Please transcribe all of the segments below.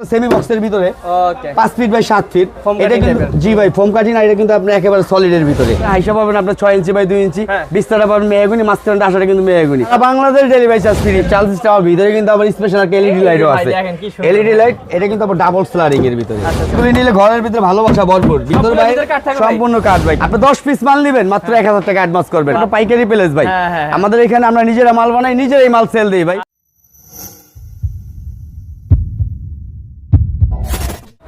Semi বক্সের ভিতরে ওকে পাঁচ ফিট বাই সাত ফিট এটা কিন্তু জি ভাই ফোম কাটিং আর এটা কিন্তু আপনার একেবারে সলিডের ভিতরে। হাইসা পাবেন আপনার ছয় ইঞ্চি বাই দুই ইঞ্চি হ্যাঁ। বিস্তারা পাবেন মেয়াগুনি মাঝখানটা আসাটা কিন্তু মেয়াগুনি Bangladesh delivery charge free charge system ভিতরে কিন্তু আবার স্পেশাল এলইডি লাইটও আছে। এলইডি লাইট এটা কিন্তু আবার ডাবল স্লারিং এর ভিতরে। আচ্ছা, আচ্ছা। নিলে ঘরের ভিতরে ভালোবাসা ভরপুর। ভিতর ভাই? সম্পূর্ণ কাঠ ভাই। আপনি দশ পিস মাল নেবেন মাত্র এক হাজার টাকা অ্যাডভান্স করবেন। এটা পাইকারি প্লেস ভাই। হ্যাঁ, হ্যাঁ, হ্যাঁ। আমাদের এখানে আমরা নিজেরা মাল বানাই নিজেরাই মাল সেল দিই ভাই।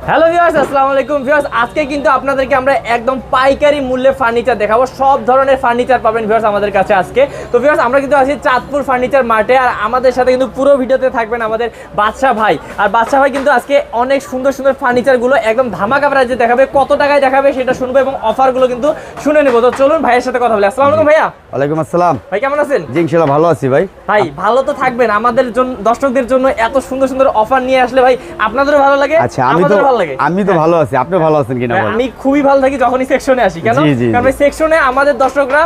হ্যালো ভিউয়ার্স আসসালামু আলাইকুম। ভিউয়ার্স আজকে কিন্তু আপনাদেরকে আমরা একদম পাইকারি মূল্যে ফার্নিচার দেখাবো। সব ধরনের ফার্নিচার পাবেন ভিউয়ার্স আমাদের কাছে আজকে। তো ভিউয়ার্স আমরা কিন্তু আছি চাঁদপুর ফার্নিচার মার্টে আর আমাদের সাথে কিন্তু পুরো ভিডিওতে থাকবেন আমাদের বাদশা ভাই। আর বাদশা ভাই কিন্তু আজকে অনেক সুন্দর সুন্দর ফার্নিচারগুলো একদম ধামাকা প্রাইজে দেখাবে। কত টাকায় দেখাবে সেটা শুনব এবং অফারগুলো কিন্তু শুনে নেব। তো চলুন ভাইয়ের সাথে কথা বলি। আসসালামু আলাইকুম ভাইয়া। ওয়ালাইকুম আসসালাম। ভাই কেমন আছেন? জি ইনশাল্লাহ ভালো আছি ভাই। ভাই ভালো তো থাকবেন। আমাদের জন্য দর্শকদের জন্য এত সুন্দর সুন্দর অফার নিয়ে আসলে ভাই আপনাদেরও ভালো লাগে আচ্ছা আমি তো ভালো লাগে। আমি তো ভালো আছি আপনি ভালো আছেন কিনা আমি খুবই ভালো থাকি যখনই সেকশনে আসি কেন? কারণ সেকশনে আমাদের দর্শকরা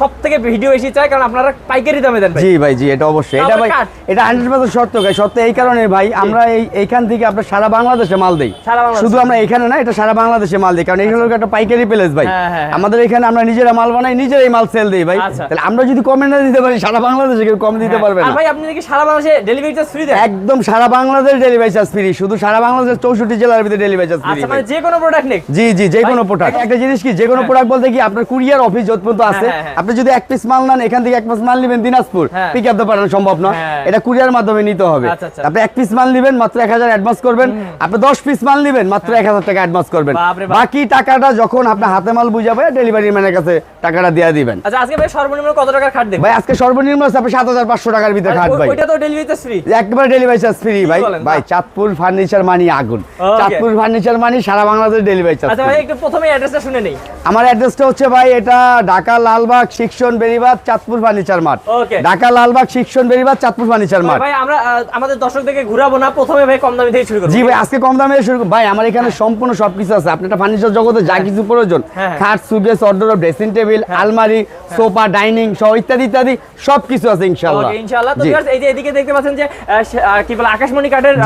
সব থেকে ভিডিও বেশি চায় কারণ আপনারা পাইকারি দামে দেন জি ভাই জি এটা অবশ্যই। এটা ভাই এটা হান্ড্রেড পার্সেন্ট সত্য ভাই সত্য এই কারণে ভাই আমরা এই এইখান থেকে আপনার সারা বাংলাদেশে মাল দেই। শুধু আমরা এখানে না এটা সারা বাংলাদেশে মাল দিই কারণ এখানে একটা পাইকারি প্লেস ভাই। হ্যাঁ, হ্যাঁ, হ্যাঁ। আমাদের এখানে আমরা নিজেরা মাল বানাই নিজেরাই মাল সেল দিই ভাই। আচ্ছা। তাহলে আমরা যদি কমে না দিতে পারি সারা বাংলাদেশে কেউ কম দিতে পারবে না। ভাই আপনি নাকি সারা বাংলাদেশে ডেলিভারি চার্জ ফ্রি দেন? একদম সারা বাংলাদেশ ডেলিভারি চার্জ ফ্রি শুধু সারা বাংলাদেশের চৌষট্টি জেলার ভিতরে ডেলিভারি চার্জ আচ্ছা মানে যে কোনো প্রোডাক্ট নেই জি জি যে কোনো প্রোডাক্ট একটা জিনিস কি যে কোনো হ্যাঁ। প্রোডাক্ট বলতে কি আপনার কুরিয়ার অফিস যত পর্যন্ত আছে হ্যাঁ, হ্যাঁ। আপনি যদি এক পিস মাল নেন এখান থেকে এক পিস মাল নেবেন দিনাজপুর। হ্যাঁ। পিক আপ পাঠানো সম্ভব না হ্যাঁ। এটা কুরিয়ার মাধ্যমে নিতে হবে। আচ্ছা, আচ্ছা। আপনি এক পিস মাল নেবেন মাত্র এক হাজার অ্যাডভান্স করবেন। আপনি দশ পিস মাল নেবেন মাত্র এক হাজার টাকা অ্যাডভান্স করবেন। বাকি টাকাটা যখন আপনার হাতে মাল বুঝাবে ডেলিভারি ম্যানের কাছে টাকাটা দিয়ে দিবেন। আচ্ছা আজকে ভাই সর্বনিম্ন কত টাকার খাট দেবেন ভাই আজকে সর্বনিম্ন আছে আপনি সাত হাজার পাঁচশো টাকার ভিতরে খাট ভাই। ওইটা তো ডেলিভারি চার্জ ফ্রি একবার ডেলিভারি চার্জ ফ্রি ভাই। ভাই চাঁদপুর ফার্নিচার মানি আগুন. চাঁদপুর ফার্নিচার মানি সারা বাংলাদেশ ডেলিভারি চার্জ আচ্ছা ভাই একটু প্রথমে অ্যাড্রেসটা শুনে নেই। আমার অ্যাড্রেসটা হচ্ছে ভাই এটা ঢাকা লালবাগ শিক্ষণ বেরিবাদ চাঁদপুর ফার্নিচার মাঠ. ঢাকা লালবাগ শিক্ষণ বেরিবাদ চাঁদপুর ফার্নিচার মাঠ। ভাই আমরা আমাদের দর্শকদেরকে ঘুরাবো না। প্রথমে ভাই কম দামি থেকে শুরু করব। জি ভাই আজকে কম দামে শুরু। ভাই আমার এখানে সম্পূর্ণ সবকিছু আছে। একটা ফার্নিচার জগতে যা কিছু প্রয়োজন। হ্যাঁ, হ্যাঁ। খাট অর্ডার ড্রেসিং টেবিল আলমারি সোফা ডাইনিং সহ ইত্যাদি ইত্যাদি সবকিছু আছে ইনশাআল্লাহ। ইনশাআল্লাহ। তো এই যে এদিকে দেখতে পাচ্ছেন যে কি বলে আকাশমণি কাঠের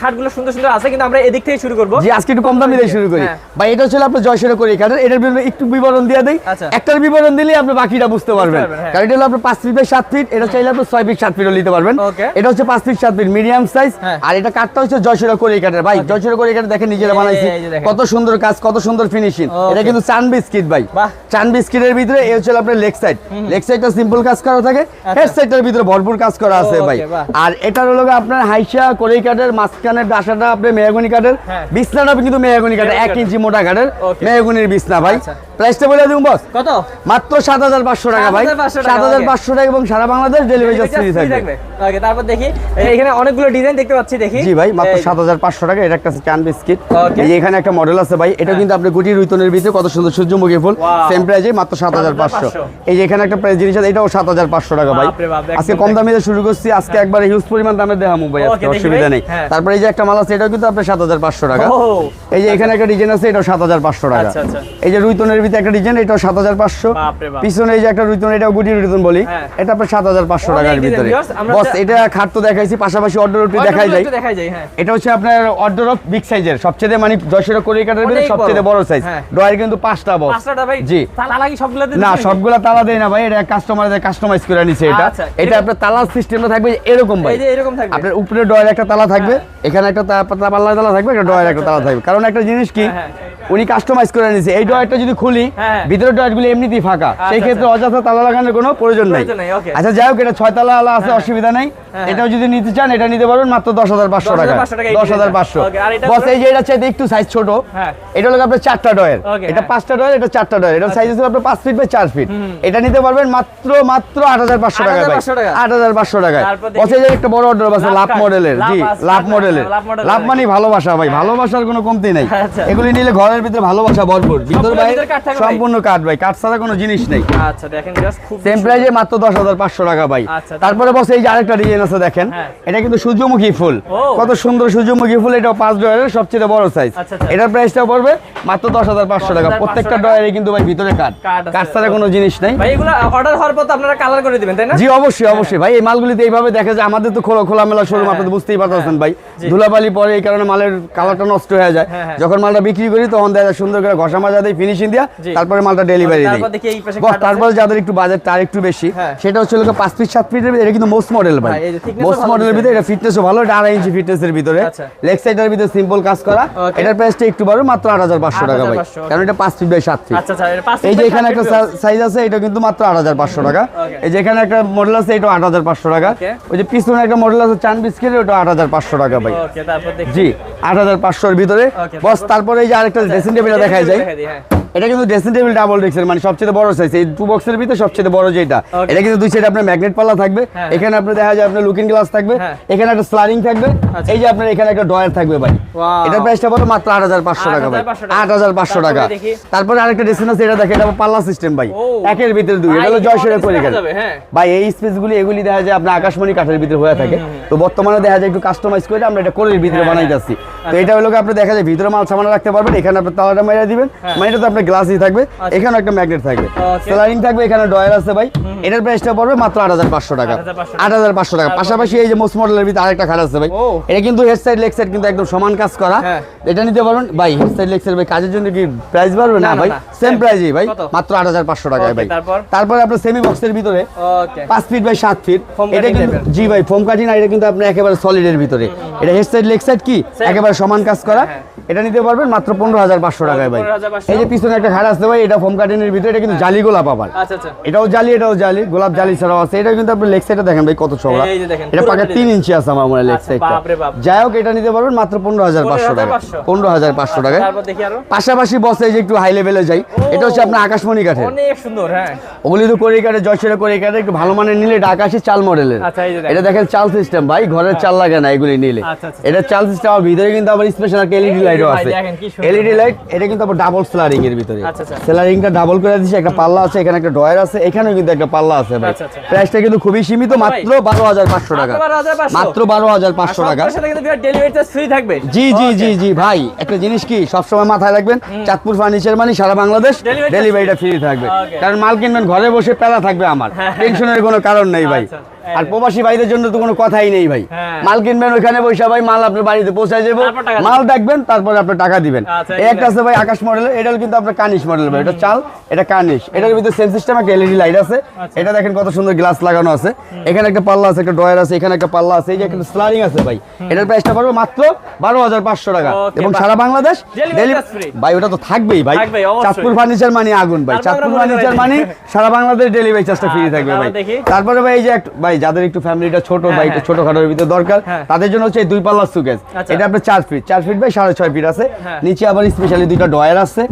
খাটগুলো সুন্দর সুন্দর আছে কিন্তু আমরা এদিক থেকে শুরু করব। জি আজকে একটু কম দামে দিয়ে শুরু করি। হ্যাঁ। ভাই এটা হচ্ছে আপনার জয়সেরা করি এখানে। এটার বিবরণ একটু বিবরণ দিয়ে দেই। আচ্ছা। একটার বিবরণ দিলে আপনি বাকিটা বুঝতে পারবেন। হ্যাঁ। কারণ এটা হলো আপনার পাঁচ ফিট বাই সাত ফিট এটা চাইলে আপনি ছয় ফিট সাত ফিটও নিতে পারবেন। এটা হচ্ছে পাঁচ ফিট সাত ফিট মিডিয়াম সাইজ। আর এটা কাঠটা হচ্ছে জয়সেরা করি কাঠের ভাই জয়সেরা করি কাঠের দেখেন নিজেরা বানাইছি। কত সুন্দর কাজ কত সুন্দর ফিনিশিং এটা কিন্তু চান বিস্কিট ভাই। চান বিস্কিটের ভিতরে এই হচ্ছে আপনার লেগ সাইড লেগ সাইডটা সিম্পল কাজ করা থাকে। হেড সাইডটার ভিতরে ভরপুর কাজ করা আছে ভাই। আর এটার হলো আপনার হাইসা করেই কাঠের মাঝখানের ডাসাটা আপনি মেয়াগনি হ্যাঁ। বিছনাটা কিন্তু মেয়াগনি কাঠের এক ইঞ্চি মোটা কাঠের. মেয়াগনির বিছনা ভাই। আচ্ছা। প্রাইসটা বলে দিন বস কত? মাত্র সাত হাজার পাঁচশো টাকা ভাই। সাত হাজার পাঁচশো টাকা এবং সারা বাংলাদেশ ডেলিভারি চার্জ ফ্রি থাকবে। তারপর দেখি। এখানে অনেকগুলো ডিজাইন দেখতে পাচ্ছি দেখি। জি ভাই মাত্র সাত হাজার পাঁচশো টাকা এটা একটা বিস্কিট এই এখানে একটা মডেল আছে ভাই এটা কিন্তু আপনি গুটি রুইতনের ভিতরে কত সুন্দর সূর্যমুখী ফুল. সেম প্রাইজে মাত্র সাত হাজার পাঁচশো। এই যে এখানে একটা প্রাইস জিনিস আছে এটাও সাত হাজার পাঁচশো টাকা ভাই। আজকে কম দামে শুরু করছি আজকে একবার হিউজ পরিমাণ দামে দেখামু ভাই আজকে অসুবিধা নেই। হ্যাঁ। তারপরে এই যে একটা মাল আছে এটাও কিন্তু আপনার সাত হাজার পাঁচশো টাকা। এই যে এখানে একটা ডিজাইন আছে এটা সাত হাজার পাঁচশো টাকা। আচ্ছা, আচ্ছা। এই যে রুইতনের ভিতরে একটা ডিজাইন এটাও সাত হাজার পাঁচশো। পিছনে এই যে একটা রুইতন এটাও গুটি রুইতন বলি। হ্যাঁ। এটা আপনার সাত হাজার পাঁচশো টাকার ভিতরে। বস এটা খাট তো দেখাইছি পাশাপাশি অর্ডার রুটি দেখাই যায় হ্যাঁ। এটা হচ্ছে আপনার অর্ডার অফ বিগ সাইজের সবচেয়ে মানে দশের কোরি কাটার ভিতরে সবচেয়ে বড়। সাইজ হ্যাঁ। ডয়ার কিন্তু পাঁচটা বস জি। তালা না? সবগুলা তালা দেয় না ভাই এটা কাস্টমারদের কাস্টমাইজ করে নিছে এটা। আচ্ছা, এটা এটা- আপনার তালার সিস্টেমটা থাকবে এরকম ভাই। এই যে এরকম থাকবে। আপনার উপরে ডয়ার একটা তালা থাকবে এখানে একটা তা- তা- পাল্লা তালা থাকবে একটা ডয়ার একটা তালা থাকবে। কারণ একটা জিনিস কি? হ্যাঁ, উনি কাস্টমাইজ করে নিছে। এই ডয়ারটা যদি খুলি হ্যাঁ। ভিতরের ডয়ারগুলো এমনিতেই ফাঁকা। সেই ক্ষেত্রে অযথা তালা লাগানোর কোনো প্রয়োজন নেই, আচ্ছা যাই হোক এটা ছয় তালা আলা আছে অসুবিধা নাই। হ্যাঁ। এটাও যদি নিতে চান এটা নিতে পারবেন মাত্র দশ হাজার পাঁচশো টাকা। 10,500 টাকা এই দশ হাজার পাঁচশো। বস এই যে এটা চাইতে একটু সাইজ ছোট হ্যাঁ। এটা হলো আপনার চারটা ডয়ের এটা হ্যাঁ। পাঁচটা ডয়ের এটা চারটা ডয়ের এটা সাইজ আছে আপনার পাঁচ ফিট বাই চার ফিট এটা নিতে পারবেন মাত্র মাত্র আট হাজার পাঁচশো টাকা আট হাজার পাঁচশো টাকায়। বসে যে একটা বড় অর্ডার আছে লাভ মডেলের জি লাভ মডেলের। লাভ মানে ভালোবাসা ভাই ভালোবাসার কোনো কমতি নাই। আচ্ছা। এগুলি নিলে ঘরের ভিতরে ভালোবাসা ভরপুর। ভিতর ভাই? সম্পূর্ণ কাঠ ভাই। কাঠ ছাড়া কোনো জিনিস নেই। আচ্ছা দেখেন জাস্ট খুব সেম প্রাইজে মাত্র দশ হাজার পাঁচশো টাকা ভাই। আচ্ছা, তারপরে বসে এই যে আরেকটা ডিজাইন আছে দেখেন। হ্যাঁ। এটা কিন্তু সূর্যমুখী ফুল। কত সুন্দর সূর্যমুখী ফুল এটা 5 ডলারের সবচেয়ে বড় সাইজ আচ্ছা, আচ্ছা। এটার প্রাইসটা পড়বে। মাত্র দশ হাজার পাঁচশো টাকা। প্রত্যেকটা। ডয়ারে কিন্তু ভাই ভিতরে কাঠ কাঠ ছাড়া কোনো জিনিস নাই। ভাই এগুলো অর্ডার হওয়ার পর তো আপনারা কালার করে দিবেন তাই না? জি অবশ্যই অবশ্যই। ভাই এই মালগুলিতে এইভাবে দেখা যায় আমাদের তো খোলা খোলামেলা শোরুম হ্যাঁ, আপনাদের বুঝতেই পারতেছেন ভাই। ধুলাবালি পরে এই কারণে মালের কালারটা নষ্ট হয়ে যায়। হ্যাঁ, হ্যাঁ। যখন মালটা বিক্রি করি তখন দেখা সুন্দর করে ঘষা মাজা দিই ফিনিশিং দিয়া তারপরে মালটা ডেলিভারি দিই। তারপর যাদের একটু বাজেট তার একটু বেশি। হ্যাঁ। সেটা হচ্ছে লোকে পাঁচ ফিট সাত ফিটের ভিতরে এটা কিন্তু মোস্ট মডেল ভাই। মোস্ট মডেলের ভিতরে এটা ফিটনেসও ভালো এটা আড়াই ইঞ্চি ফিটনেসের ভিতরে। আচ্ছা। লেগ সাইডের ভিতরে সিম্পল কাজ করা. এটার প্রাইসটা একটু বাড়বে মাত্র আট হাজার পাঁচশো টাকা ভাই। কারণ এটা পাঁচ ফিট বাই সাত ফিট। আচ্ছা আচ্ছা এই যে এখানে একটা সাইজ আছে এটা কিন্তু মাত্র আট হাজার পাঁচশো টাকা। এই যে এখানে একটা মডেল আছে এটা আট হাজার পাঁচশো টাকা। ওই যে পিছনে একটা মডেল আছে চান বিস্কিট ওটা আট হাজার পাঁচশো টাকা ভাই। জি আট হাজার পাঁচশোর ভিতরে। বস তারপরে এই যে আরেকটা ড্রেসিং টেবিল দেখা যায়। এটা কিন্তু ড্রেসিং টেবিল ডাবল ডিস্কের মানে সবচেয়ে বড় সাইজ এই টু বক্সের ভিতরে সবচেয়ে বড় যেটা এটা কিন্তু দুই সাইডে আপনার ম্যাগনেট পাল্লা থাকবে হ্যাঁ। এখানে আপনি দেখা যায় আপনার লুকিং গ্লাস থাকবে হ্যাঁ। এখানে একটা স্লারিং থাকবে আচ্ছা। এই যে আপনার এখানে একটা ডয়ার থাকবে ভাই. এটার প্রাইসটা বলো মাত্র আট হাজার পাঁচশো টাকা ভাই 8,500 টাকা। আট হাজার পাঁচশো টাকা তারপরে আরেকটা ড্রেসিং আছে এটা দেখে এটা পাল্লা সিস্টেম ভাই। একের ভিতরে দুই এটা হলো এটা জয়সের করে গেল হ্যাঁ। ভাই এই স্পেসগুলি এগুলি দেখা যায় আপনার আকাশমণি কাঠের ভিতরে হয়ে থাকে তো বর্তমানে দেখা যায় একটু কাস্টমাইজ করে আমরা এটা কোরের ভিতরে হ্যাঁ, বানাইতেছি তো আচ্ছা। এটা হলো কি আপনি দেখা যায় ভিতরে মাল সামান রাখতে পারবেন এখানে আপনি তালাটা মেরে দিবেন হ্যাঁ। মানে এটা তো আপনার গ্লাসই থাকবে আচ্ছা। এখানে একটা ম্যাগনেট থাকবে। Okay. থাকবে এখানে ডয়ার আছে ভাই। এটার প্রাইসটা পড়বে মাত্র আট হাজার পাঁচশো টাকা। 8,500 আট হাজার পাঁচশো টাকা। তারপর? পাশাপাশি এই যে মোস্ট মডেলের ভিতরে আরেকটা খাট আছে ভাই। এটা কিন্তু হেড সাইড লেগ সাইড কিন্তু একদম সমান কাজ করা। হ্যাঁ। এটা নিতে পারবেন ভাই হেড সাইড লেগ সাইড ভাই কাজের জন্য কি প্রাইস বাড়বে? না, ভাই সেম প্রাইসই ভাই মাত্র আট হাজার পাঁচশো টাকায় ভাই। তারপর? তারপরে আপনার সেমি বক্সের ভিতরে ওকে পাঁচ ফিট বাই সাত ফিট এটা কিন্তু জি ভাই ফোম কাটিং না এটা কিন্তু আপনি একেবারে সলিডের ভিতরে। এটা হেড সাইড লেগ সাইড কি? একেবারে সমান কাজ করা। হ্যাঁ। এটা নিতে পারবেন মাত্র পনেরো হাজার পাঁচশো টাকায় ভাই। এই যে পিছনে একটা খাট আসতে ভাই এটা ফোম কাটিং এর ভিতরে এটা কিন্তু জালি গোলাপ আবার। আচ্ছা আচ্ছা। এটাও জালি এটাও জালি গোলাপ জালি ছাড়াও আছে। এটা কিন্তু আপনি লেগ সাইডে দেখেন ভাই কত চওড়া। এই যে দেখেন, এটা পাকা design। তিন ইঞ্চি আছে আমার মনে লেগ আচ্ছা, সাইডটা বাপ। যাই হোক এটা নিতে পারবেন মাত্র পনেরো হাজার পাঁচশো টাকা। 15,500 পনেরো হাজার পাঁচশো টাকায়। তারপর দেখি আরও। পাশাপাশি বসে এই যে একটু হাই লেভেলে যাই এটা হচ্ছে আপনার আকাশমণি কাঠের। অনেক সুন্দর হ্যাঁ। ওগুলি তো করে কাটে জয়সেরা করে কাটে একটু ভালো মানের নিলে এটা আকাশি চাল মডেলের আচ্ছা, এই যে দেখেন। এটা দেখেন চাল সিস্টেম ভাই ঘরের চাল লাগে না এগুলি নিলে। আচ্ছা, আচ্ছা। এটা চাল সিস্টেম ভিতরে কিন্তু আবার স্পেশাল একটা এলইডি লাইটও আছে। এলইডি লাইট এটা কিন্তু আবার ডাবল স্লারিং এর ভিতরে। আচ্ছা, আচ্ছা। ডাবল করে একটা পাল্লা আছে এখানে একটা ডয়ার আছে এখানেও কিন্তু একটা পাল্লা আছে ভাই। আচ্ছা, আচ্ছা। প্রাইসটা কিন্তু খুবই সীমিত মাত্র বারো হাজার পাঁচশো টাকা। মাত্র বারো হাজার পাঁচশো। টাকা। জি জি জি জি ভাই একটা জিনিস কি সবসময় মাথায় রাখবেন চাঁদপুর ফার্নিচার মানে সারা বাংলাদেশ ডেলিভারিটা ফ্রি থাকবে। কারণ মাল কিনবেন ঘরে বসে পেলা থাকবে আমার। হ্যাঁ। টেনশনের কোনো কারণ নেই ভাই। আর প্রবাসী ভাইদের জন্য তো কোনো কথাই নেই ভাই। হ্যাঁ। মাল কিনবেন ওইখানে বসে ভাই মাল আপনার বাড়িতে পৌঁছায় যাব। মাল দেখবেন তারপরে আপনি টাকা দিবেন। আচ্ছা, এই একটা আছে ভাই আকাশ মডেলের এটাও কিন্তু আপনার কানিশ মডেল ভাই এটা চাল এটা কানিশ। এটার ভিতরে সেম সিস্টেম একটা এলইডি লাইট আছে। আচ্ছা। এটা দেখেন কত সুন্দর গ্লাস লাগানো আছে। এখানে একটা পাল্লা আছে একটা ডয়ার আছে এখানে একটা পাল্লা আছে এই যে একটা স্লারিং আছে ভাই। এটার প্রাইসটা পড়বে মাত্র বারো হাজার পাঁচশো টাকা। এবং সারা বাংলাদেশ ভাই ওটা তো থাকবেই ভাই। চাঁদপুর ফার্নিচার মানে আগুন ভাই। চাঁদপুর ফার্নিচার মানে সারা বাংলাদেশ ডেলিভারি চার্জটা ফ্রি থাকবে ভাই। তারপরে ভাই এই যে একটু- ভাই যাদের একটু ফ্যামিলিটা ছোট হ্যাঁ, ভাই একটু হ্যাঁ। ছোটখাটোর ভিতরে দরকার হ্যাঁ। তাদের জন্য হচ্ছে এই দুই পাল্লার সুকেস আচ্ছা। এটা আপনার চার ফিট চার ফিট বাই সাড়ে ছয় ফিট আছে। নিচে আবার স্পেশালি দুইটা ডয়ার আছে।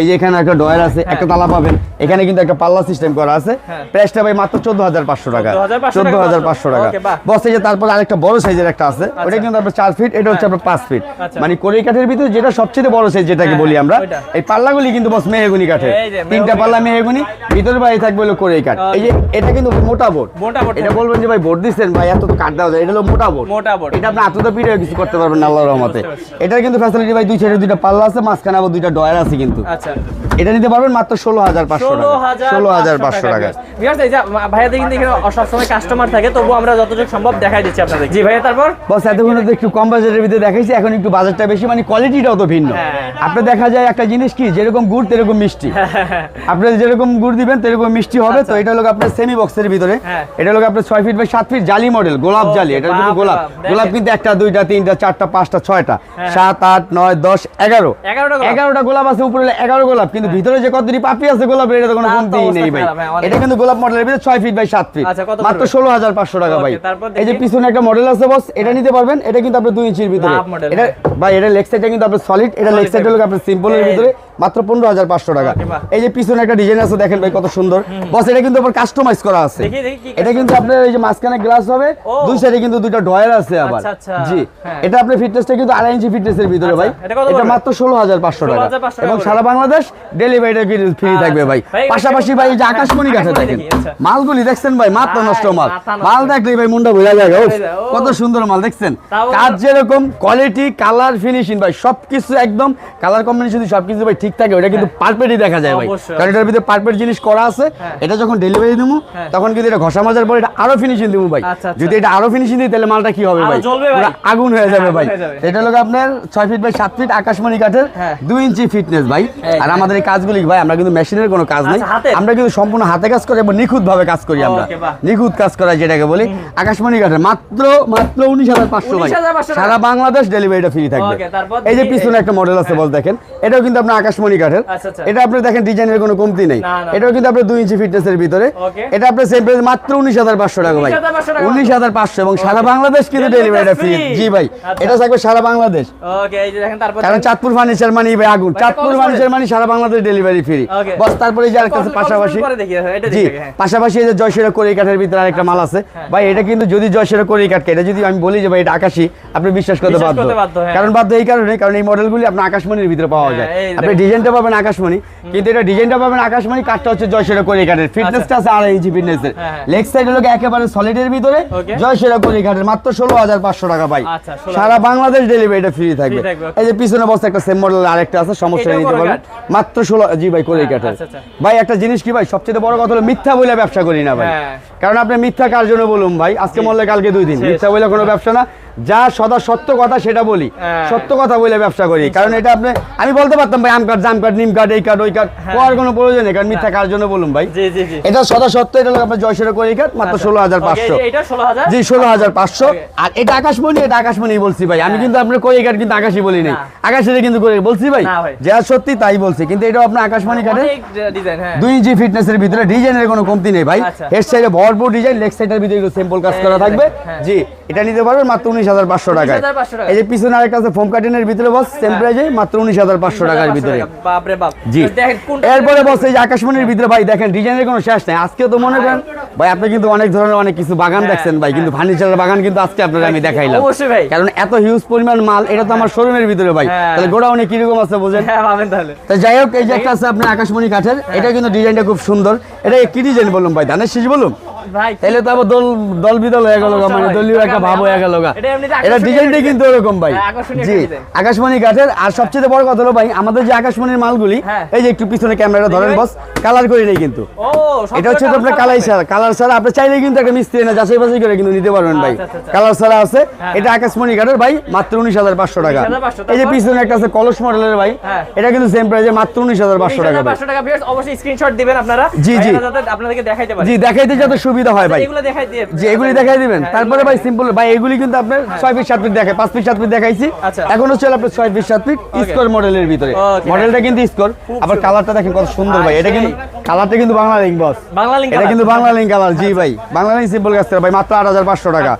এই যে এখানে একটা ডয়ার আছে একটা তালা পাবেন। এখানে কিন্তু একটা পাল্লা সিস্টেম করা আছে। প্রাইসটা ভাই মাত্র চোদ্দ হাজার পাঁচশো টাকা। চোদ্দ হাজার পাঁচশো টাকা বস এই যে তারপর আরেকটা বড় সাইজের একটা আছে ওটা কিন্তু আপনার চার ফিট এটা হচ্ছে আপনার পাঁচ ফিট আচ্ছা। মানে কড়ি কাঠের ভিতরে যেটা সবচেয়ে বড় সাইজ যেটাকে বলি আমরা। এই পাল্লাগুলি কিন্তু বস মেহগুনি কাঠের। তিনটা পাল্লা মেহেগুনি ভিতরে বাইরে থাকবে হলো কড়ি কাঠ। এই যে এটা কিন্তু মোটা বোর্ড এটা বলবেন যে ভাই বোর্ড দিচ্ছেন ভাই এত তো কাট দেওয়া যায় এটা হলো মোটা বোর্ড মোটা বোর্ড এটা আপনি আতুদা পিঠে কিছু করতে পারবেন আল্লাহর রহমতে। এটার কিন্তু ফ্যাসিলিটি ভাই দুই সাইডে দুইটা পাল্লা আছে মাঝখানে আবার দুইটা ডয়ার আছে কিন্তু। আচ্ছা। এটা নিতে পারবেন মাত্র ষোলো হাজার পাঁচশো ষোলো হাজার পাঁচশো টাকা। এই যে ভাইয়াদের কিন্তু এখানে সবসময় কাস্টমার থাকে তবু আমরা যতটুকু সম্ভব দেখাই দিচ্ছি আপনাদের। জি ভাইয়া তারপর? বস এতক্ষণ তো একটু কম বাজেটের ভিতরে দেখাইছি এখন একটু বাজারটা বেশি মানে কোয়ালিটিটাও তো ভিন্ন। হ্যাঁ। আপনি দেখা যায় একটা জিনিস কি যেরকম গুড় তেরকম মিষ্টি। আপনি যেরকম গুড় দিবেন তেরকম মিষ্টি হবে তো এটা হলো আপনার সেমি বক্সের ভিতরে। আচ্ছা। হ্যাঁ। এটা হলো আপনার ছয় ফিট বাই সাত ফিট জালি মডেল গোলাপ জালি। এটা কিন্তু গোলাপ। গোলাপ কিন্তু একটা দুইটা তিনটা চারটা পাঁচটা ছয়টা। হ্যাঁ। সাত আট নয় দশ এগারো। এগারোটা গোলাপ। এগারোটা গোলাপ আছে উপরে এগারো গোলাপ কিন্তু ভিতরে যে কতটি পাপি আছে গোলাপের এটা কোনো কমতিই নেই ভাই। হ্যাঁ। এটা কিন্তু গোলাপ মডেলের ভিতরে ছয় ফিট বাই সাত ফিট আচ্ছা, মাত্র পড়বে? ষোলো হাজার পাঁচশো টাকা ভাই। এই যে পিছনে একটা মডেল আছে বস এটা নিতে পারবেন এটা কিন্তু আপনার দুই ইঞ্চির ভিতরে। এটা হ্যাঁ। ভাই এটা লেগ সাইডটা কিন্তু আপনার সলিড এটা লেগ সাইড হলো আপনি আপনার সিম্পলের ভিতরে। মাত্র পনেরো হাজার পাঁচশো টাকা। এই যে পিছনে একটা ডিজাইন আছে দেখেন ভাই কত সুন্দর। বস এটা কিন্তু আবার কাস্টমাইজ করা আছে। এটা কিন্তু আপনার এই যে মাঝখানে গ্লাস হবে দুই সাইডে কিন্তু দুইটা ডয়ার আছে আবার। আচ্ছা, আচ্ছা। জি। হ্যাঁ। এটা আপনার ফিটনেসটা কিন্তু আড়াই ইঞ্চি ফিটনেসের ভিতরে ভাই। আচ্ছা, এটা কত এটা? মাত্র ষোলো হাজার পাঁচশো টাকা। এবং সারা বাংলাদেশ ডেলিভারিটা ফ্রি। থাকবে ভাই। ভাই, পাশাপাশি ভাই এই যে হ্যাঁ, আকাশমণি আকাশমণি দেখেন। দেখি। মালগুলি দেখছেন ভাই মাত্র নষ্ট মাল। মাল দেখলেই ভাই মুন্ডা ভুলে যায় কত সুন্দর মাল দেখছেন? কাজ যেরকম কোয়ালিটি কালার ফিনিশিং ভাই সবকিছু একদম কালার কম্বিনেশন সবকিছু ভাই ঠিক থাকে ওটা কিন্তু পারফেক্টই দেখা যায় ভাই। কারণ এটার ভিতরে পারফেক্ট জিনিস করা আছে হ্যাঁ। এটা যখন ডেলিভারি দেবো হ্যাঁ। তখন কিন্তু এটা ঘষা মাজার পর এটা আরও ফিনিশিং দেবো ভাই। আচ্ছা, আচ্ছা। যদি এটা আরও ফিনিশিং দিই তাহলে মালটা কি হবে ভাই? আগুন হয়ে যাবে ভাই। এটা হলো আপনার ছয় ফিট বাই সাত ফিট আকাশমণি কাঠের হ্যাঁ। দুই ইঞ্চি ফিটনেস ভাই। আর আমাদের এই কাজগুলি ভাই আমরা কিন্তু মেশিনের কোনো কাজ নাই। আচ্ছা, আমরা কিন্তু সম্পূর্ণ হাতে কাজ করি এবং নিখুঁত ভাবে কাজ করি আমরা। নিখুঁত কাজ করা যেটাকে বলি। আকাশমণি কাঠের মাত্র মাত্র উনিশ হাজার পাঁচশো ভাই। সারা বাংলাদেশ ডেলিভারিটা ফ্রি থাকবে। এই যে পিছনে একটা মডেল আছে বল দেখেন। এটাও কিন্তু আপনার আকাশমণি কাঠের। আচ্ছা, আচ্ছা। এটা আপনি দেখেন ডিজাইনের কোনো কমতি নেই। এটাও কিন্তু আপনার দুই ইঞ্চি ফিটনেসের ভিতরে। এটা আপনার সেম প্রাইস মাত্র উনিশ হাজার পাঁচশো টাকা ভাই। উনিশ হাজার পাঁচশো এবং সারা বাংলাদেশ কিন্তু ডেলিভারিটা ফ্রি জি ভাই আচ্ছা। এটা থাকবে সারা বাংলাদেশ। কারণ চাঁদপুর ফার্নিচার মানে ভাই আগুন। চাঁদপুর ফার্নিচার মানে সারা বাংলাদেশ ডেলিভারি ফ্রি বস তারপরে যে আরেকটা পাশাপাশি। জি হ্যাঁ। পাশাপাশি এই যে জয়সেরা করি কাঠের ভিতরে আরেকটা মাল আছে। হ্যাঁ। ভাই এটা কিন্তু যদি জয়সেরা করি কাঠ এটা যদি আমি বলি যে ভাই এটা আকাশি আপনি বিশ্বাস করতে বাধ্য। হ্যাঁ। কারণ বাধ্য এই কারণে কারণ এই মডেলগুলি আপনার আকাশমণির ভিতরে পাওয়া যায়। আপনি। ডিজাইনটা পাবেন আকাশমণি। কিন্তু এটা ডিজাইনটা পাবেন আকাশমণি কাঠটা হচ্ছে জয়সেরা করি কাঠের ফিটনেসটা আছে আড়াই ইঞ্চি ফিটনেসের। লেগ সাইড হলো একেবারে সলিডের ভিতরে. জয়সেরা করি কাঠের মাত্র ষোলো হাজার পাঁচশো টাকা ভাই। আচ্ছা, সারা বাংলাদেশ ডেলিভারিটা ফ্রি থাকবে। এই যে পিছনে বসে একটা সেম মডেল আরেকটা আছে সমস্যা নিতে পারবেন। মাত্র ষোলো জি ভাই করি কাঠের আচ্ছা, আচ্ছা। ভাই একটা জিনিস কি ভাই সবচেয়ে বড় কথা হলো মিথ্যা বলে ব্যবসা করি না ভাই। হ্যাঁ। কারণ আপনি মিথ্যা কার জন্য বলুন ভাই? আজকে মরলে কালকে দুই দিন। মিথ্যা বলে কোনো ব্যবসা না। যা সদা সত্য কথা সেটা বলি। হ্যাঁ। সত্য কথা বলে ব্যবসা করি। কারণ এটা আপনি আমি বলতে পারতাম ভাই আম কাঠ জাম কাঠ নিম কাঠ এই কাঠ ওই কাঠ হওয়ার কোনো প্রয়োজন নেই কারণ মিথ্যা কার জন্য বলুন ভাই? জি জি জি। এটা সদা সত্য এটা আপনার জয়সেরা করি কাঠ মাত্র আচ্ছা। ষোলো হাজার পাঁচশো। জি ষোলো হাজার পাঁচশো. আর এটা আকাশমণি এটা আকাশমণি বলছি ভাই। আমি কিন্তু আপনার কই কাঠ কিন্তু আকাশই বলি নাই। আকাশের কিন্তু করে বলছি ভাই। যা সত্যি তাই বলছি কিন্তু এটা আপনার আকাশমণি হ্যাঁ দুই ইঞ্চি ফিটনেসের ভিতরে ডিজাইনের কোনো কমতি নেই ভাই। আচ্ছা। হেড সাইডে ভরপুর ডিজাইন লেগ সাইডের ভিতরে সিম্পল কাজ করা থাকবে। হ্যাঁ। জি এটা নিতে পারবেন মাত্র উনিশ হাজার পাঁচশো টাকা। এই যে পিছনে আরেকটা আছে ফোম কাটিনের ভিতরে বস সেম প্রাইজে মাত্র উনিশ হাজার পাঁচশো টাকার ভিতরে। জি। এরপরে বস এই আকাশমণির ভিতরে ভাই দেখেন ডিজাইনের কোনো শেষ নাই। আজকে তো মনে করেন ভাই আপনি কিন্তু অনেক ধরনের অনেক কিছু বাগান হ্যাঁ, দেখছেন ভাই কিন্তু ফার্নিচারের বাগান কিন্তু আজকে আপনার আমি দেখাইলাম। অবশ্যই ভাই। কারণ এত হিউজ পরিমাণ মাল এটা তো আমার শোরুমের ভিতরে ভাই। হ্যাঁ। তাহলে গোডাউনে কীরকম আছে বোঝেন? হ্যাঁ তাহলে। তো যাই হোক এই যে একটা আছে আপনার আকাশমণি কাঠের হ্যাঁ। এটা কিন্তু ডিজাইনটা খুব সুন্দর। এটা কি ডিজাইন বলুন ভাই ধানের শীষ বলুন? তাহলে তো আবার দল দল বিদল হয়ে গেল মানে দলীয় একটা ভাব হয়ে গেল এটা কিন্তু ভাই। হ্যাঁ, জি আকাশমণি কাঠের আর সবচেয়ে বড় কথা হলো ভাই আমাদের যে আকাশমণির মালগুলি হ্যাঁ। এই যে একটু পিছনে ক্যামেরাটা ধরেন বস কালার করি নেই কিন্তু। এটা হচ্ছে আপনার কালাই। ছাড়া কালার ছাড়া আপনি চাইলে কিন্তু একটা মিস্ত্রি না যাচাই বাছাই করে কিন্তু নিতে পারবেন ভাই। আচ্ছা, আচ্ছা, আচ্ছা। কালার ছাড়া আছে। হ্যাঁ, এটা আকাশমণি কাঠের ভাই মাত্র উনিশ হাজার পাঁচশো টাকা। এই যে পিছনে একটা আছে কলস মডেলের ভাই। এটা কিন্তু সেম প্রাইসে মাত্র উনিশ হাজার পাঁচশো টাকা ভাই। 500 টাকা অবশ্যই স্ক্রিনশট দিবেন আপনারা। জি, জি। আপনাদেরকে দেখাইতে পারে। জি দেখাইতে যাতে সুবিধা হয় ভাই। যে এগুলি দেখাই দিবেন। হ্যাঁ, তারপরে ভাই সিম্পল ভাই এগুলি কিন্তু আপনার ছয় ফিট সাত ফিট দেখায়। পাঁচ ফিট সাত ফিট দেখাইছি। আচ্ছা। এখন হচ্ছে আপনার ছয় ফিট সাত ফিট স্কোর মডেলের ভিতরে। মডেলটা কিন্তু স্কোর আবার। কালারটা দেখেন কত সুন্দর ভাই। এটা কিন্তু কালারটা কিন্তু Banglalink boss Banglalink এটা কিন্তু বাংলা লিঙ্ক কালার জি ভাই। বাংলা লিঙ্ক সিম্পল কাজ ভাই মাত্র আট হাজার পাঁচশো টাকা।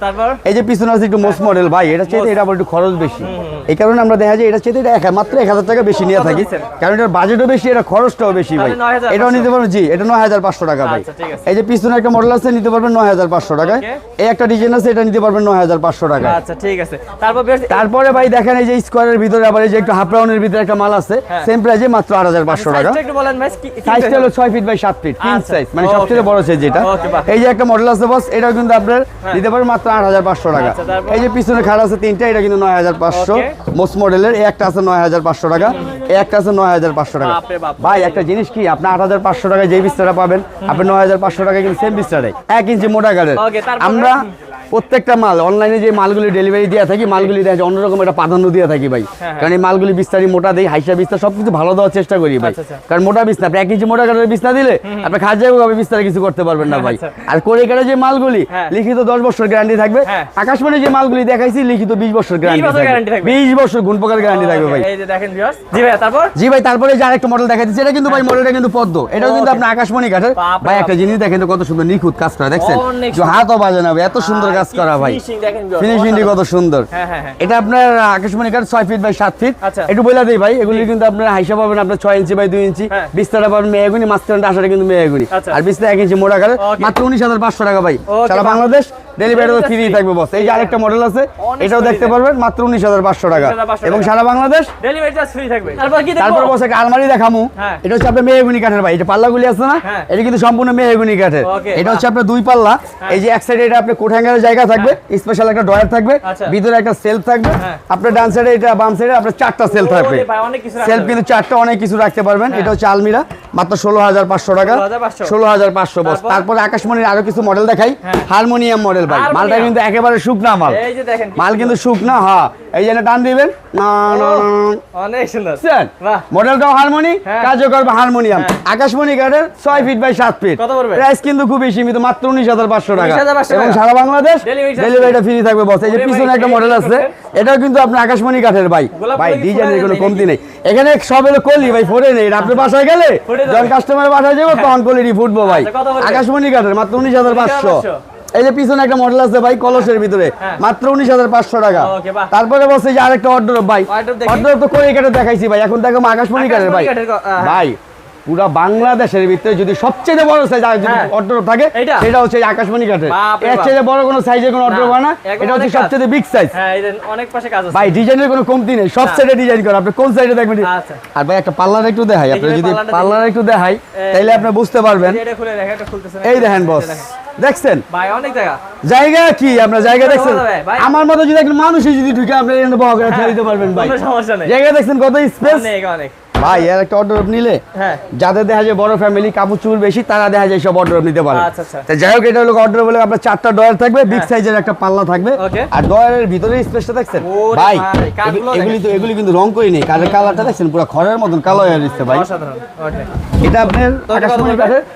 এই যে পিছনে আছে একটু মোস মডেল ভাই এটা চেয়ে এটা আবার একটু খরচ বেশি। এই কারণে আমরা দেখা যায় এটা চেয়ে এটা এক মাত্র এক হাজার টাকা বেশি নিয়ে থাকি। কারণ এটার বাজেটও বেশি এটা খরচটাও বেশি ভাই। এটাও নিতে পারবেন জি এটা নয় হাজার পাঁচশো টাকা ভাই। আচ্ছা। এই যে পিছনে একটা মডেল আছে নিতে পারবেন নয় হাজার পাঁচশো টাকায়। এই একটা ডিজাইন আছে এটা নিতে পারবেন নয় হাজার পাঁচশো টাকায়। আচ্ছা ঠিক আছে। তারপর তারপরে ভাই দেখেন এই যে স্কোয়ারের ভিতরে আবার এই যে একটু হাফ রাউন্ডের ভিতরে একটা মাল আছে হ্যাঁ। সেম প্রাইজে মাত্র আট হাজার পাঁচশো টাকা। একটু বলেন ভাই কি কি সাইজটা হলো ছয় ফিট বাই সাত ফিট কিং সাইজ মানে সবচেয়ে বড় সাইজ যেটা এই যে একটা মডেল আছে বস এটাও কিন্তু আপনার নিতে পারবেন মাত্র আট হাজার পাঁচশো টাকা। আচ্ছা, এই যে পিছনে আছে তিনটা এটা কিন্তু নয় হাজার পাঁচশো। মোস্ট মডেলের এই একটা আছে নয় হাজার পাঁচশো টাকা একটা আছে নয় হাজার পাঁচশো টাকা। ভাই একটা জিনিস কি আপনি আট হাজার পাঁচশো টাকায় যে বিস্তারটা পাবেন আপনি নয় হাজার পাঁচশো টাকায় কিন্তু সেম বিস্তারে এক ইঞ্চি মোটা গাড়ের। আমরা প্রত্যেকটা মাল অনলাইনে যে মালগুলি ডেলিভারি দিয়ে থাকি মালগুলি দেখা যায় অন্যরকম একটা প্রাধান্য দিয়ে থাকি ভাই। হ্যাঁ। কারণ এই মালগুলি বিস্তারি মোটা দেই হাইসা বিস্তার সবকিছু ভালো দেওয়ার চেষ্টা করি ভাই। আচ্ছা, আচ্ছা। কারণ মোটা বিছনা আপনি এক ইঞ্চি মোটা কাঠের বিছনা দিলে আপনি খাট যাবে বিস্তারে কিছু করতে পারবেন না ভাই। আচ্ছা। আর করে কাঠের যে মালগুলি হ্যাঁ। লিখিত দশ বছর গ্যারান্টি থাকবে। হ্যাঁ। আকাশবাণী যে মালগুলি দেখাইছি লিখিত বিশ বছর গ্যারান্টি থাকবে। বিশ বছর গুণ প্রকার গ্যারান্টি থাকবে ভাই। জি ভাই তারপর? জি ভাই তারপরে যে আরেকটা মডেল দেখা দিচ্ছে এটা কিন্তু ভাই মডেলটা কিন্তু পদ্ম। এটাও কিন্তু Okay. আপনার আকাশমণি কাঠের। ভাই একটা জিনিস দেখেন কত সুন্দর নিখুঁত কাজ করা দেখছেন? হাতও বাজে না এত সুন্দর কাজ করা ভাই। ফিনিশিংটি কত সুন্দর। হ্যাঁ হ্যাঁ হ্যাঁ। এটা আপনার আকাশমণি কাঠ ছয় ফিট বাই সাত ফিট আচ্ছা। একটু বলে দিই ভাই এগুলি কিন্তু আপনার হাইসা পাবেন আপনার ছয় ইঞ্চি বাই দুই ইঞ্চি। হ্যাঁ। বিস্তারা পাবেন মেয়াগুনি মাঝখানটা আসাটা কিন্তু মেয়াগুনি। আচ্ছা। আর বিস্তার এক ইঞ্চি মোটা কাঠের মাত্র উনিশ হাজার পাঁচশো টাকা ভাই। সারা বাংলাদেশ ডেলিভারি ফ্রি থাকবে বস এই যে আরেকটা মডেল আছে এটাও দেখতে পারবেন মাত্র উনিশ হাজার পাঁচশো টাকা। এবং সারা বাংলাদেশ ডেলিভারি চার্জ ফ্রি থাকবে। তারপর কি বস একটা আলমারি দেখামু। এটা হচ্ছে আপনার মেহগুনি কাঠের ভাই এটা পাল্লাগুলি আছে না। এটা কিন্তু সম্পূর্ণ মেহগুনি কাঠের। এটা হচ্ছে আপনার দুই পাল্লা। এই যে এক সাইডে এটা আপনি আপনার কোঠাঙ্গারের জায়গা থাকবে স্পেশাল একটা ড্রয়ার থাকবে আচ্ছা। ভিতরে একটা সেলফ থাকবে হ্যাঁ। আপনার ডান সাইডে এটা বাম সাইডে আপনার চারটা সেলফ থাকবে সেলফ কিন্তু চারটা অনেক কিছু রাখতে পারবেন হ্যাঁ। এটা হচ্ছে আলমিরা মাত্র ষোলো হাজার পাঁচশো টাকা। ষোলো হাজার পাঁচশো। বস। তারপর? আকাশমণির আরও কিছু মডেল দেখাই। হ্যাঁ। হারমোনিয়াম মডেল ভাই। মালটা কিন্তু একেবারে শুকনা মাল। মাল কিন্তু শুকনা হ্যাঁ। এই জন্য টান দিবেন। মডেলটাও হারমোনি হ্যাঁ। কাজও করবে হারমোনিয়াম। হ্যাঁ। আকাশমণি কাঠের ছয় ফিট বাই সাত ফিট প্রাইস কিন্তু খুবই সীমিত মাত্র উনিশ হাজার পাঁচশো টাকা। এবং সারা বাংলাদেশ ডেলিভারিটা ফ্রি থাকবে বস। এই যে পিছনে একটা মডেল আছে। এটাও কিন্তু আপনার আকাশমণি কাঠের ভাই। ভাই ডিজাইনের কোনো কমতি নেই। এখানে সব হলো কলি ভাই ফোরে নেই। আপনি বাসায় গেলে যখন কাস্টমার বাসায় যাব তখন কলিটি ফুটবো ভাই। আচ্ছা, আকাশমণি কাঠের মাত্র উনিশ হাজার পাঁচশো। এই যে পিছনে একটা মডেল আছে ভাই কলসের ভিতরে। হ্যাঁ। মাত্র উনিশ হাজার পাঁচশো টাকা। তারপরে বসে যে আরেকটা অর্ডার ভাই। অর্ডার তো করে কেটে দেখাইছি ভাই এখন দেখো আকাশমণি কাঠের ভাই। ভাই পুরা বাংলাদেশের ভিতরে যদি সবচেয়ে বড় সাইজ যদি হ্যাঁ। অর্ডার থাকে সেটা হচ্ছে আকাশমণি কাঠের। এর চেয়ে বড় কোনো সাইজের কোনো অর্ডার হয় না। এটা হচ্ছে সবচেয়ে বিগ সাইজ হ্যাঁ অনেক পাশে কাজ আছে। ভাই ডিজাইনের কোনো কমতি নেই। সব সাইডে ডিজাইন করা। আপনি কোন সাইডে দেখবেন? আচ্ছা। আর ভাই একটা পার্লার একটু দেখাই। আপনি যদি পার্লার একটু দেখাই তাইলে আপনি বুঝতে পারবেন। এই দেখেন বস দেখছেন? ভাই অনেক জায়গা। জায়গা কি? আপনার জায়গা দেখছেন। আমার মতো যদি একজন মানুষই যদি ঢুকে আপনি ছেড়ে দিতে পারবেন ভাই। জায়গা দেখছেন কত স্পেস অনেক অনেক। ভাই এর একটা অর্ডার নিলে হ্যাঁ। যাদের দেখা যায় বড় ফ্যামিলি কাপড় চুল বেশি তারা দেখা যায় সব অর্ডার নিতে পারে। আচ্ছা, আচ্ছা। তো যাই হোক এটা হলো অর্ডার বলে আপনার চারটা ডয়ার থাকবে বিগ হ্যাঁ। সাইজের একটা পাল্লা থাকবে। আর ডয়ারের ভিতরে স্পেসটা দেখছেন? ভাই এগুলি- তো এগুলি কিন্তু রং করি নেই। কাঠের কালারটা দেখছেন? পুরো খড়ের মতন কালো হয়ে যাচ্ছে ভাই। এটা আপনার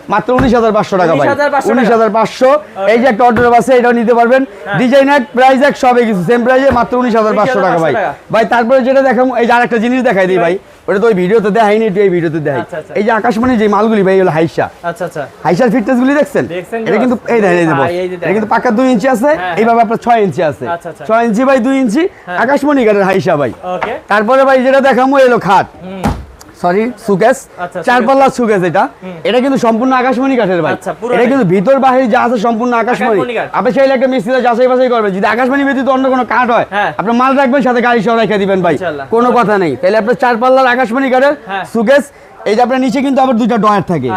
মাত্র উনিশ হাজার পাঁচশো টাকা ভাই। উনিশ হাজার পাঁচশো এই যে একটা অর্ডার আছে এটাও নিতে পারবেন। হ্যাঁ। ডিজাইন এক প্রাইস এক সবই কিছু। সেম প্রাইসে মাত্র উনিশ হাজার পাঁচশো টাকা ভাই। ভাই তারপরে যেটা দেখাম এই যে আরেকটা জিনিস দেখাই দিই ভাই। ওটা তো ওই ভিডিওতে দেখাইনি একটু এই ভিডিওতে দেখাই। আচ্ছা, আচ্ছা। এই যে আকাশমণি যে মালগুলি ভাই হলো হাইসা। আচ্ছা আচ্ছা। হাইসার ফিটনেস গুলি দেখছেন এটা কিন্তু এই দেখেন এই ভাই, boss, এই যে এটা কিন্তু পাকা দুই ইঞ্চি আছে হ্যাঁ, এইভাবে আপনার ছয় ইঞ্চি আছে। আচ্ছা। ছয় ইঞ্চি বাই দুই ইঞ্চি হ্যাঁ। আকাশমণি গাড়ির হাইসা ভাই। ওকে তারপরে ভাই যেটা দেখামো এলো খাট। Sorry showcase. আচ্ছা, চার। পাল্লা সুকেস এটা। এটা কিন্তু সম্পূর্ণ আকাশমণি কাঠের ভাই। আচ্ছা, এটা কিন্তু ভিতর বাহির যা আছে সম্পূর্ণ আকাশমণি। আপনি চাইলে একটা মিস্ত্রি যাচাই বাছাই করবেন যদি আকাশমণি ব্যতীত অন্য কোনো কাঠ হয় হ্যাঁ। আপনি মাল রাখবেন সাথে গাড়ি সহ রেখে দিবেন ভাই। কোনো কথা নেই। তাহলে আপনার চার পাল্লার আকাশমণি কাঠের হ্যাঁ। সুকেস এই যে আপনার নিচে কিন্তু আবার দুইটা ডয়ার থাকে।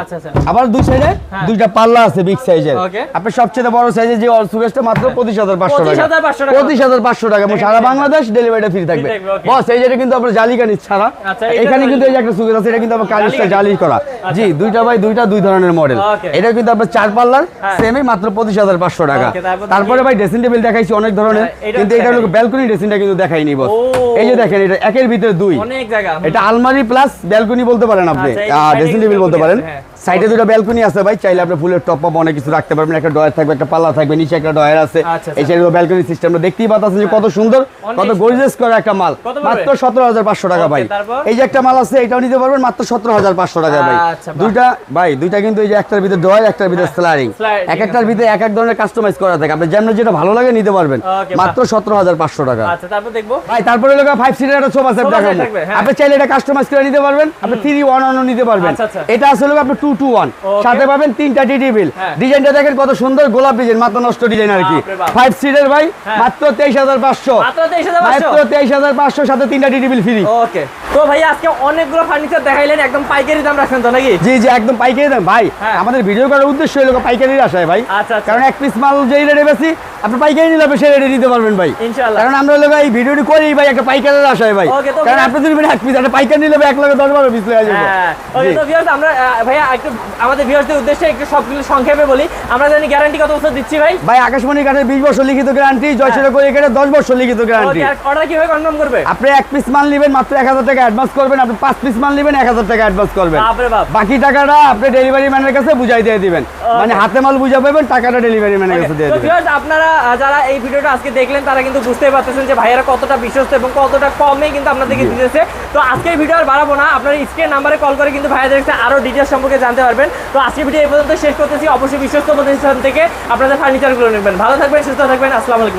আবার দুই সাইডে। দুইটা পাল্লা আছে বিগ সাইজের আপনার সবচেয়ে বড় সাইজের যে সুকেসটা মাত্র পঁচিশ হাজার পাঁচশো টাকা। পঁচিশ হাজার পাঁচশো টাকা। এবং সারা বাংলাদেশ ডেলিভারিটা ফ্রি থাকবে। থাকবে, বস এই যেটা কিন্তু আপনার জালি কানিজ ছাড়া এটা এখানে কিন্তু এই যে একটা সুকেস আছে এটা কিন্তু আপনার কানিজটা জালি জালি করা। জি দুইটা বাই দুইটা দুই ধরনের মডেল এটা কিন্তু আপনার চার পাল্লার। সেমই মাত্র পঁচিশ হাজার পাঁচশো টাকা। তারপর ভাই ড্রেসিং টেবিল দেখাইছি অনেক ধরনের। হ্যাঁ, কিন্তু এটা হলো। ব্যালকনি ড্রেসিংটা কিন্তু দেখাইনি বস এই যে দেখেন এটা একের ভিতরে দুই। এটা আলমারি প্লাস ব্যালকনি বলতে পারেন আপনি। আচ্ছা, এই ড্রেসিং টেবিল বলতে পারেন। সাইডে দুটো ব্যালকনি আছে ভাই চাইলে আপনি ফুলের টপ আপ অনেক কিছু রাখতে পারবেন। একটা ডয়ার থাকবে একটা পাল্লা থাকবে নিচে একটা ডয়ার আছে। এই সাইডে ব্যালকনি সিস্টেমটা দেখতেই পাচ্ছেন যে কত সুন্দর কত। গর্জিয়াস করা একটা মাল। মাত্র সতেরো হাজার পাঁচশো টাকা ভাই। এই যে একটা মাল আছে এটাও নিতে পারবেন মাত্র সতেরো হাজার পাঁচশো টাকা ভাই। আচ্ছা, দুইটা ভাই দুইটা কিন্তু এই যে একটার ভিতরে ডয়ার একটার ভিতরে স্লারিং এক একটার ভিতরে এক এক ধরনের কাস্টমাইজ করা থাকে। আপনি যেমন যেটা ভালো লাগে নিতে পারবেন। মাত্র সতেরো হাজার পাঁচশো টাকা। আচ্ছা তারপর দেখব। ভাই তারপরে লোক ফাইভ সিটার একটা সোফা সেট দেখাবো। হ্যাঁ। আপনি চাইলে এটা কাস্টমাইজ করে নিতে পারবেন। আপনি থ্রি ওয়ান ওয়ানও নিতে পারবেন। আচ্ছা, আচ্ছা। এটা আসলে আপনি টু টু ওয়ান. সাথে পাবেন তিনটা টি টেবিল হ্যাঁ। ডিজাইনটা দেখেন কত সুন্দর গোলাপ ডিজাইন মাত্র নষ্ট ডিজাইন আর কি। ফাইভ সিটার ভাই হ্যাঁ। মাত্র তেইশ হাজার পাঁচশো। মাত্র তেইশ হাজার পাঁচশো? সাথে তিনটা টি টেবিল ফ্রি ওকে তো ভাই আজকে অনেকগুলো ফার্নিচার দেখাইলেন একদম পাইকারি দাম রাখছেন তো নাকি? জি জি একদম পাইকারি দেন ভাই হ্যাঁ। আমাদের ভিডিও করার উদ্দেশ্য হলো পাইকারির আশায় ভাই। আচ্ছা, আচ্ছা। কারণ এক পিস মাল যেই রেটে বেশি আপনি পাইকারি নিলে আপনি সেই রেটে নিতে পারবেন ভাই। ইনশাআল্লাহ। কারণ আমরা লোক এই ভিডিওটি করি ভাই একটা পাইকারের আশায় ভাই। কারণ আপনি যদি এক পিস একটা পাইকারি নিলে এক লাখ দশ বারো পিস হয়ে যাবে। হ্যাঁ। ওকে তো ভিউয়ার্স আমরা ভাইয়া একটু আমাদের ভিউয়ার্সদের উদ্দেশ্যে একটু সবগুলো সংক্ষেপে বলি। আমরা জানি গ্যারান্টি কত বছর দিচ্ছি ভাই? ভাই আকাশমণি কাঠের বিশ বছর লিখিত গ্যারান্টি। জয়সের করে দশ বছর লিখিত গ্যারান্টি অর্ডার কীভাবে কনফার্ম করবে? আপনি এক পিস মাল নেবেন মাত্র এক হাজার টাকা টাকা অ্যাডভান্স করবেন আপনি পাঁচ পিস মাল নেবেন এক হাজার টাকা অ্যাডভান্স করবেন। বাকি টাকাটা আপনি ডেলিভারি ম্যানের কাছে বুঝাই দিয়ে দিবেন। মানে হাতে মাল বুঝা পাবেন টাকাটা ডেলিভারি ম্যানের কাছে দিয়ে দিবেন। আপনারা যারা এই ভিডিওটা আজকে দেখলেন তারা কিন্তু বুঝতেই পারতেছেন যে ভাইয়ারা কতটা বিশ্বস্ত এবং কতটা কমে কিন্তু আপনাদেরকে দিতেছে। তো আজকের ভিডিও আর বাড়াবো না। আপনারা স্ক্রিন নাম্বারে কল করে কিন্তু ভাইয়াদের কাছে আরও ডিটেলস সম্পর্কে জানতে পারবেন। তো আজকের ভিডিও এই পর্যন্ত শেষ করতেছি। অবশ্যই বিশ্বস্ত প্রতিষ্ঠান থেকে আপনাদের ফার্নিচারগুলো নেবেন। ভালো থাকবেন সুস্থ থাকবেন। আসসালামু আলাইকুম।